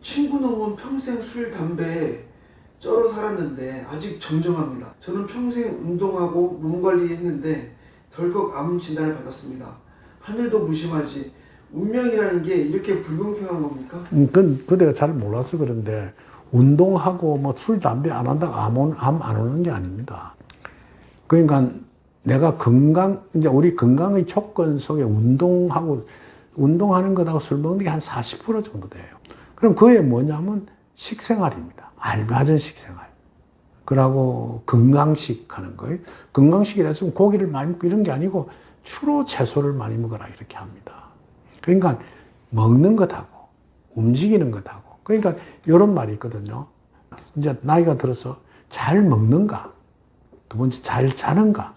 친구 놈은 평생 술, 담배 쩔어 살았는데 아직 정정합니다. 저는 평생 운동하고 몸 관리했는데 덜컥 암 진단을 받았습니다. 하늘도 무심하지 운명이라는 게 이렇게 불공평한 겁니까? 음, 그건 그대가 잘 몰라서 그런데 운동하고 뭐 술, 담배 안 한다고 암안 오는 게 아닙니다. 그러니까 내가 건강, 이제 우리 건강의 조건 속에 운동하고, 운동하는 것하고 술 먹는 게 한 40% 정도 돼요. 그럼 그게 뭐냐면 식생활입니다. 알맞은 식생활. 그러고 건강식 하는 거예요. 건강식이라 해서 고기를 많이 먹고 이런 게 아니고 주로 채소를 많이 먹어라 이렇게 합니다. 그러니까 먹는 것하고 움직이는 것하고 그러니까 이런 말이 있거든요. 이제 나이가 들어서 잘 먹는가, 두 번째 잘 자는가,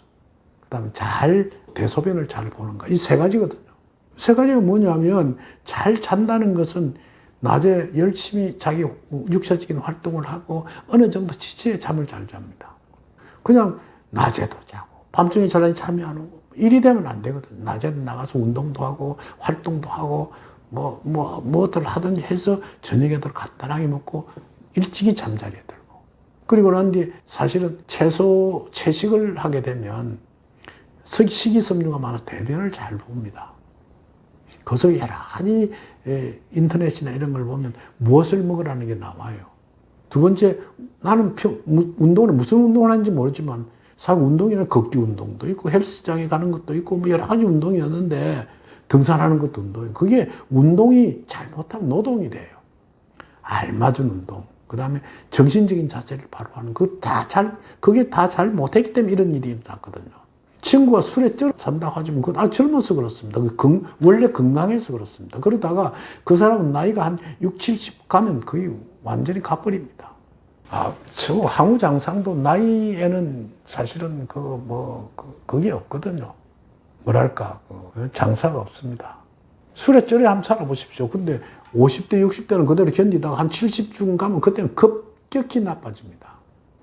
그 다음에 잘 대소변을 잘 보는가 이 세 가지거든요. 세 가지가 뭐냐면 잘 잔다는 것은 낮에 열심히 자기 육체적인 활동을 하고 어느 정도 지체에 잠을 잘 잡니다. 그냥 낮에도 자고 밤중에 잘라니 잠이 안 오고 일이 되면 안 되거든. 낮에는 나가서 운동도 하고 활동도 하고 뭐뭐 뭐들 하든지 해서 저녁에도 간단하게 먹고 일찍이 잠자리에 들고 그리고 난 뒤에 사실은 채소 채식을 하게 되면 석- 식이섬유가 많아서 대변을 잘 봅니다. 그 속에 여러 가지 에, 인터넷이나 이런 걸 보면 무엇을 먹으라는 게 나와요. 두 번째, 나는 운동을 무슨 운동을 하는지 모르지만 사실 운동이나 걷기 운동도 있고 헬스장에 가는 것도 있고 뭐 여러 가지 운동이었는데 등산하는 것도 운동이고 그게 운동이 잘못하면 노동이 돼요. 알맞은 운동. 그 다음에 정신적인 자세를 바로 하는 그 다 잘, 그게 다 잘 못했기 때문에 이런 일이 일어났거든요. 친구가 술에 쩔어 산다고 하지만 그건 아, 젊어서 그렇습니다. 그 건, 원래 건강해서 그렇습니다. 그러다가 그 사람은 나이가 한 6, 70 가면 거의 완전히 가버립니다. 아, 저 항우장상도 나이에는 사실은 그 뭐, 그, 그게 없거든요. 뭐랄까, 그 장사가 없습니다. 술에 쩔어 한번 살아보십시오. 근데 50대, 60대는 그대로 견디다가 한 70중 가면 그때는 급격히 나빠집니다.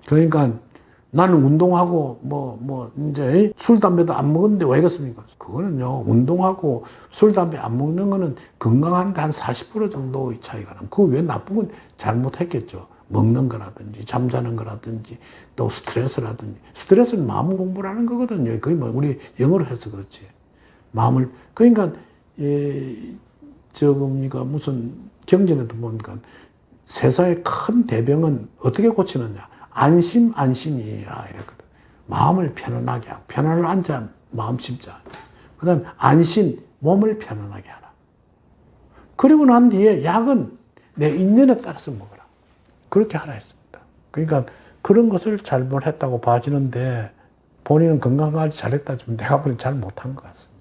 그러니까 나는 운동하고 뭐, 뭐, 이제 술, 담배도 안 먹었는데 왜 이렇습니까? 그거는요, 운동하고 술, 담배 안 먹는 거는 건강한데 한 40% 정도의 차이가 나면 그거 왜 나쁜 건 잘못했겠죠. 먹는 거라든지 잠자는 거라든지 또 스트레스라든지 스트레스는 마음 공부라는 거거든요. 그게 뭐 우리 영어로 해서 그렇지. 마음을 그러니까 예, 저겁니까 무슨 경전에도 보니까 세상의 큰 대병은 어떻게 고치느냐 안심 안심이라 이랬거든. 마음을 편안하게 하고 편안을 앉아 마음 심자. 그 다음 안심 몸을 편안하게 하라. 그리고 난 뒤에 약은 내 인연에 따라서 먹어라. 그렇게 하라 했습니다. 그러니까 그런 것을 잘못했다고 봐지는데 본인은 건강관리 잘했다 지만 내가 보니 잘 못한 것 같습니다.